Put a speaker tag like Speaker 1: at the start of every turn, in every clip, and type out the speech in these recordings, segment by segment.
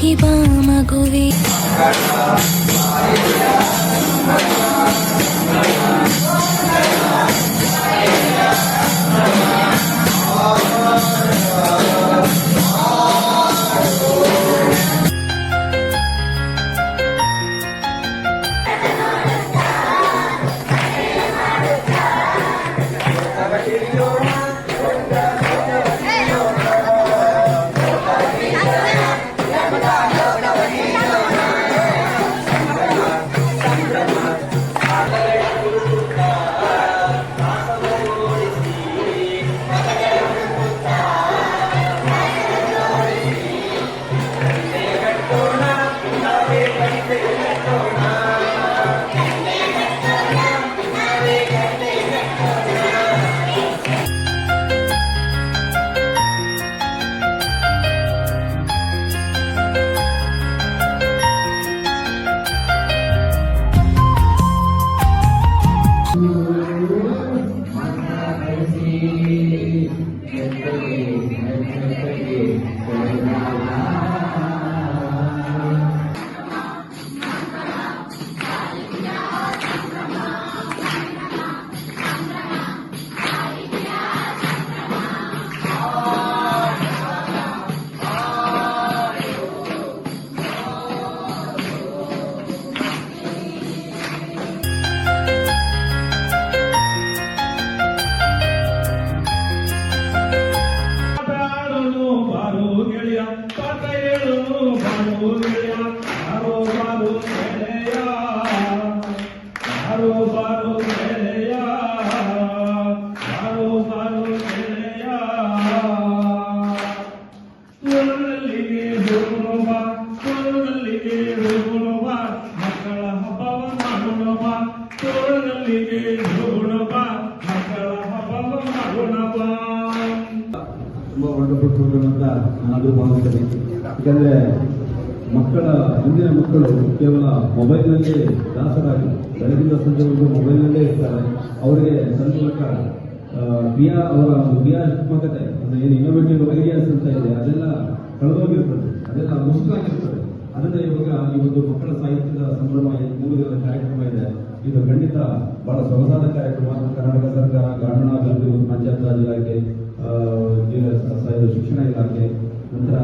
Speaker 1: కి బామగువి ಮಕ್ಕಳ
Speaker 2: ಇಂದಿನ ಮಕ್ಕಳು ಕೇವಲ ಮೊಬೈಲ್ನಲ್ಲಿ ದಾಸರಾಗಿ ಬೆಳಗಿನ ಸಂಜೆವರೆಗೂ ಮೊಬೈಲ್ನಲ್ಲೇ ಇರ್ತಾರೆ. ಅವರಿಗೆ ಸಂಜೆ ಬಿಯಾ ಅವರ ಒಂದು ಕ್ರಿಯಾತ್ಮಕತೆ ಅಂದರೆ ಏನು ಇನ್ನೋವೇಟಿವ್ ಐಡಿಯಾಸ್ ಅಂತ ಇದೆ, ಅದೆಲ್ಲ ಕಳೆದೋಗಿರ್ತದೆ. ಅದೆಲ್ಲ ಮುಸುಕಾಗಿರ್ತದೆ ಅದನ್ನ ಇವಾಗ ಈ ಒಂದು ಮಕ್ಕಳ ಸಾಹಿತ್ಯದ ಸಂಭ್ರಮ ದಿನದ ಕಾರ್ಯಕ್ರಮ ಇದೆ. ಇದು ಖಂಡಿತ ಬಹಳ ಸೊಗಸಾದ ಕಾರ್ಯಕ್ರಮ. ಕರ್ನಾಟಕ ಸರ್ಕಾರ ಗ್ರಾಮೀಣಾಭಿವೃದ್ಧಿ ಮತ್ತು ಪಂಚಾಯತ್ ಇಲಾಖೆ ಶಿಕ್ಷಣ ಇಲಾಖೆ, ನಂತರ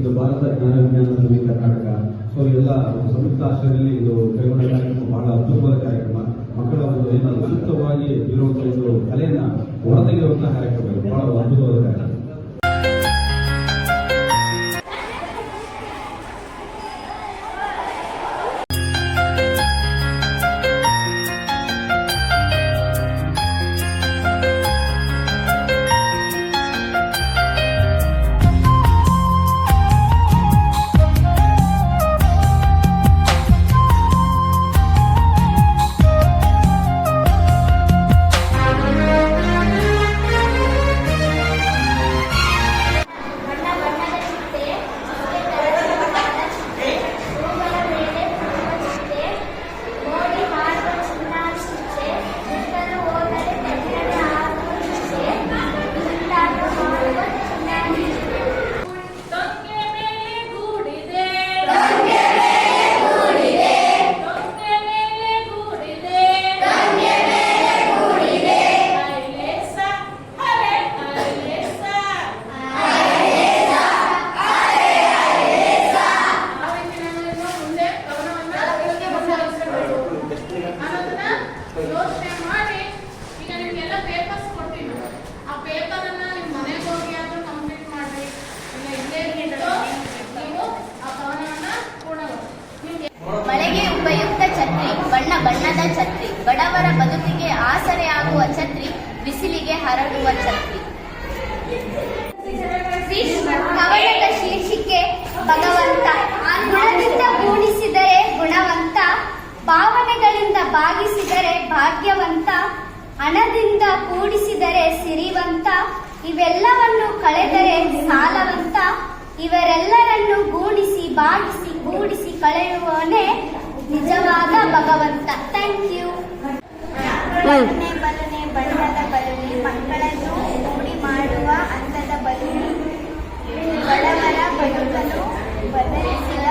Speaker 2: ಇದು ಭಾರತ ಜ್ಞಾನ ವಿಜ್ಞಾನ ಸಮಿತಿ ಕರ್ನಾಟಕ. ಸೊ ಎಲ್ಲ ಸಂಯುಕ್ತ ಆಶ್ರಯದಲ್ಲಿ ಇದು ಕೈಗೊಂಡ ಕಾರ್ಯಕ್ರಮ, ಬಹಳ ಅದ್ಭುತವಾದ ಕಾರ್ಯಕ್ರಮ. ಮಕ್ಕಳ ಒಂದು ಏನಾದ್ರು ಸೂಕ್ತವಾಗಿ ಇರುವಂತಹ ಒಂದು ಕಲೆಯನ್ನ ಹೊರತೆಗೆಯುವಂತಹ ಕಾರ್ಯಕ್ರಮ. ಬಹಳ ಅದ್ಭುತವಾದ ಕಾರ್ಯಕ್ರಮ.
Speaker 3: ಬಣ್ಣದ ಛತ್ರಿ, ಬಡವರ ಬದುಕಿಗೆ ಆಸರೆಯಾಗುವ ಛತ್ರಿ, ಬಿಸಿಲಿಗೆ ಹರಡುವ ಛತ್ರಿ. ಕವನದ ಶೀರ್ಷಿಕೆ ಭಗವಂತ. ಗುಣದಿಂದ ಗೂಡಿಸಿದರೆ ಗುಣವಂತ, ಭಾವನೆಗಳಿಂದ ಭಾಗಿಸಿದರೆ ಭಾಗ್ಯವಂತ, ಹಣದಿಂದ ಕೂಡಿಸಿದರೆ ಸಿರಿವಂತ, ಇವೆಲ್ಲವನ್ನು ಕಳೆದರೆ ಸಾಲವಂತ, ಇವರೆಲ್ಲರನ್ನು ಗೂಡಿಸಿ, ಬಾಗಿಸಿ, ಗೂಡಿಸಿ ಕಳೆಯುವವನೇ ನಿಜವಾದ ಭಗವಂತ. ಥ್ಯಾಂಕ್ ಯು ಬಲನೆ ಬಲನೆ ಬಣ್ಣದ ಬಲುನಿ ಮಕ್ಕಳನ್ನು ಮೂಡಿ ಮಾಡುವ ಅಂತದ ಬಲುನಿ. ಬಡವರ ಬದುಕನ್ನು ಬದಲಿಸಿದ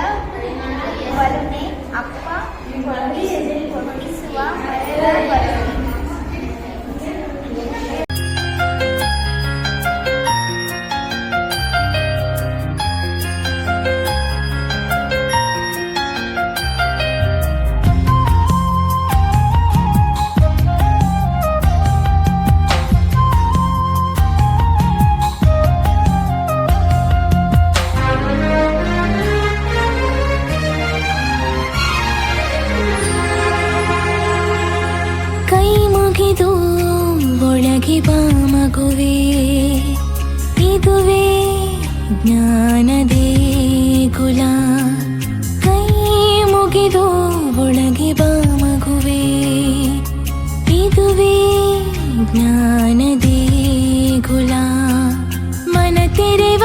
Speaker 4: ಮುಗಿ ಬಾ ಮಗುವೆ, ಇದುವೇ ಜ್ಞಾನದೇ ಕುಲ ಕೈ ಮುಗಿದು ಒಳಗೆ ಬಾ ಮಗುವೆ, ಇದುವೇ ಜ್ಞಾನದೇ ಕುಲ ಮನ ತೆರೆವ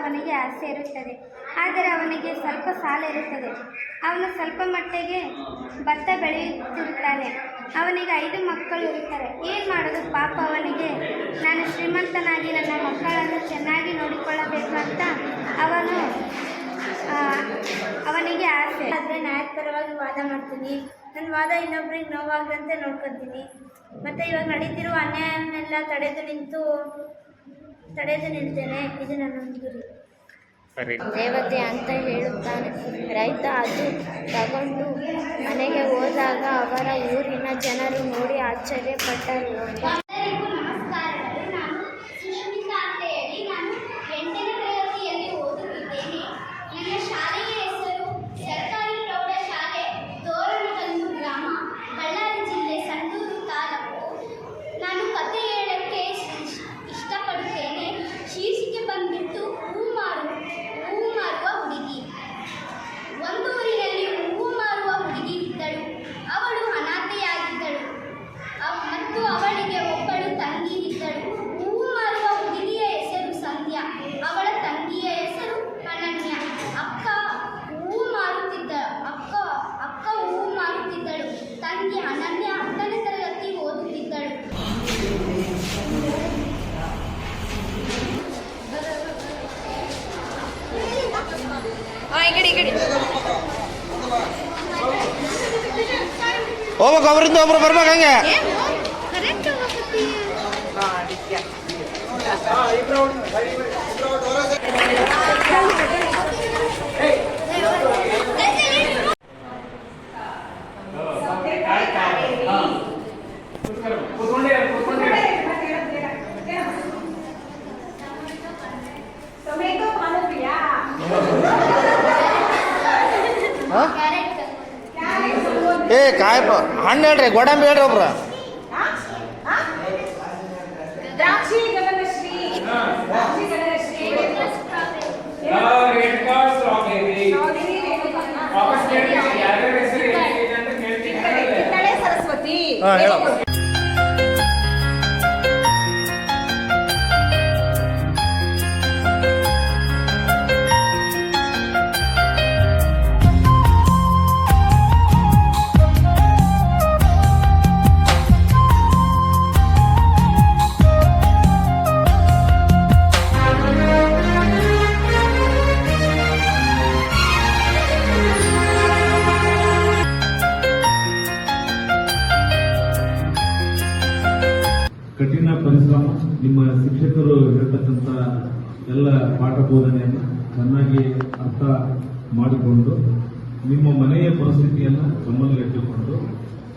Speaker 5: ಅವನಿಗೆ ಆಸೆ ಇರುತ್ತದೆ. ಆದರೆ ಅವನಿಗೆ ಸ್ವಲ್ಪ ಸಾಲ ಇರುತ್ತದೆ. ಅವನು ಸ್ವಲ್ಪ ಮಟ್ಟಿಗೆ ಭತ್ತ ಬೆಳೆಯುತ್ತಿರುತ್ತಾನೆ. ಅವನಿಗೆ ಐದು ಮಕ್ಕಳು ಇರುತ್ತಾರೆ. ಏನು ಮಾಡೋದು? ಪಾಪ ಅವನಿಗೆ, ನಾನು ಶ್ರೀಮಂತನಾಗಿ ನನ್ನ ಮಕ್ಕಳನ್ನು ಚೆನ್ನಾಗಿ ನೋಡಿಕೊಳ್ಳಬೇಕು ಅಂತ ಅವನು ಅವನಿಗೆ ಆಸೆ. ಆದರೆ ನ್ಯಾಯಪರವಾಗಿ ವಾದ ಮಾಡ್ತೀನಿ. ನನ್ನ ವಾದ ಇನ್ನೊಬ್ರಿಗೆ ನೋವಾಗದಂತೆ ನೋಡ್ಕೊತೀನಿ. ಮತ್ತು ಇವಾಗ ನಡೀತಿರುವ ಅನ್ಯಾಯನ್ನೆಲ್ಲ ತಡೆದು ನಿಂತು ತಡೆದು ನಿಲ್ತೇನೆ. ಇದು ನನ್ನ ಒಂದು ಗುರಿ
Speaker 3: ದೇವತೆ ಅಂತ ಹೇಳುತ್ತಾನೆ. ರೈತ ಅದು ತಗೊಂಡು ಮನೆಗೆ ಹೋದಾಗ ಅವರ ಊರಿನ ಜನರು ನೋಡಿ ಆಶ್ಚರ್ಯಪಟ್ಟರು.
Speaker 6: ಹೋಗ್ಬೇಕು ಒಬ್ರಿಂದ ಒಬ್ರು ಬರ್ಬೇಕು ಹಂಗೆ.
Speaker 7: ಹಣ್ಣು ಹೇಳ್ರಿ ಗೋಡಂಬಿ ಹೇಳ್ರಿ ಒಬ್ರು. ಹಾಂ
Speaker 1: ಗಗನಶ್ರೀ ಎಲ್ಲ ಪಾಠ ಬೋಧನೆಯನ್ನು ಚೆನ್ನಾಗಿ ಅರ್ಥ ಮಾಡಿಕೊಂಡು ನಿಮ್ಮ ಮನೆಯ ಪರಿಸ್ಥಿತಿಯನ್ನು ಗಮನದಲ್ಲಿಟ್ಟುಕೊಂಡು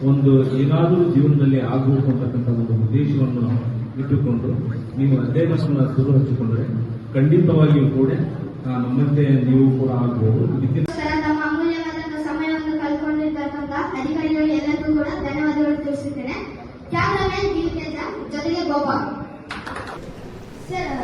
Speaker 1: ಒಂದು ಏನಾದರೂ ಜೀವನದಲ್ಲಿ ಆಗಬೇಕು ಅಂತಕ್ಕಂಥ ಒಂದು ಉದ್ದೇಶವನ್ನು ಇಟ್ಟುಕೊಂಡು ನೀವು ಅಧ್ಯಯನವನ್ನು ಶುರು ಹಚ್ಚಿಕೊಂಡ್ರೆ ಖಂಡಿತವಾಗಿಯೂ ಕೂಡ ನಮ್ಮಂತೆ ನೀವು ಕೂಡ ಆಗಬಹುದು
Speaker 5: ನಮ್ಮ ಅಮೂಲ್ಯವಾದ ಸಮಯವನ್ನು ಕಳ್ಕೊಂಡಿರ್ತಕ್ಕಂಥ ಅಧಿಕಾರಿಗಳು ಎಲ್ಲರಿಗೂ ಕೂಡ ಧನ್ಯವಾದಗಳು ತಿಳಿಸುತ್ತೇನೆ ಕ್ಯಾಮ್ರಾಮನ್ ಜೊತೆಗೆ ಗೋಪಾಲ್. ಸರ್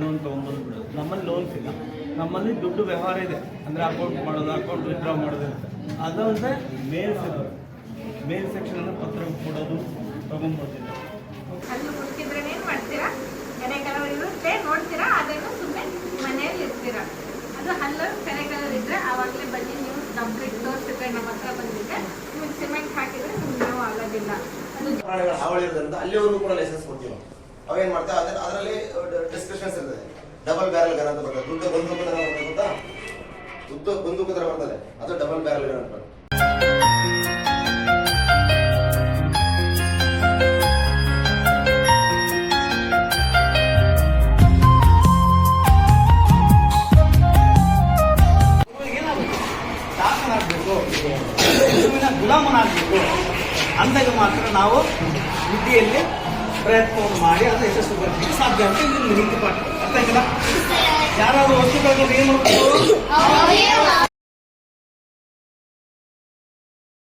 Speaker 8: ಲೋನ್ ತೊಗೊಬೋದು ಬಿಡೋದು. ನಮ್ಮಲ್ಲಿ ಲೋನ್ಸ್ ಇಲ್ಲ. ನಮ್ಮಲ್ಲಿ ದುಡ್ಡು ವ್ಯವಹಾರ ಇದೆ. ಅಂದರೆ ಅಕೌಂಟ್ ಮಾಡೋದು ಅಕೌಂಟ್ ವಿತ್ಡ್ರಾ ಮಾಡೋದು ಇರುತ್ತೆ. ಅದಲ್ಲದೆ ಮೇಲ್ ಮೇಲ್ ಸೆಕ್ಷನ್ ಪತ್ರ ಕೊಡೋದು ತೊಗೊಬೋದಿಲ್ಲ
Speaker 9: ಹಲ್ಲು ಹುಡುಕಿದ್ರೆ ಏನು ಮಾಡ್ತೀರಾ? ಕೆರೆ ಕಲರ್ ಇರುತ್ತೆ ನೋಡ್ತೀರಾ? ಅದನ್ನು ಸುಮ್ಮನೆ ಮನೆಯಲ್ಲಿ ಇರ್ತೀರಾ ಅದು ಹಲ್ಲು ಕೆರೆ ಕಲರ್ ಇದ್ರೆ ಆವಾಗಲೇ ಬನ್ನಿ ನೀವು ಕಂಪ್ಲೀಟ್ ತೋರಿಸಿದ್ರೆ ನಮ್ಮ ಹತ್ರ ಬಂದಿದ್ರೆ ನಿಮಗೆ ಸಿಮೆಂಟ್ ಹಾಕಿದ್ರೆ ನಿಮ್ಗೆ ನಾವು ಆಗೋದಿಲ್ಲ. ಅದು
Speaker 10: ಹಾವಳಿ ಇರೋದ್ರಿಂದ ಅಲ್ಲಿವರೆಗೂ ಕೂಡ ಲೈಸೆನ್ಸ್ ಕೊಡ್ತೀವಿ ಅವೇನ್ ಮಾಡ್ತಾರೆ ಅದ್ರ ಅದರಲ್ಲಿ ಡಿಸ್ಕ್ರಿಪ್ಷನ್ಸ್ ಇರ್ತದೆ. ಡಬಲ್ ಬ್ಯಾರಲ್ ಗನ್ ಅಂತ ಬರ್ತದೆ. ಉದ್ದ ಬಂದೂಕು ತರ ಬರ್ತದೆ ಗೊತ್ತಾ? ಉದ್ದ ಬಂದೂಕು ತರ ಬರ್ತದೆ. ಅದು ಡಬಲ್ ಬ್ಯಾರಲ್ ಗನ್ ಅಂತ ಬರ್ತದೆ.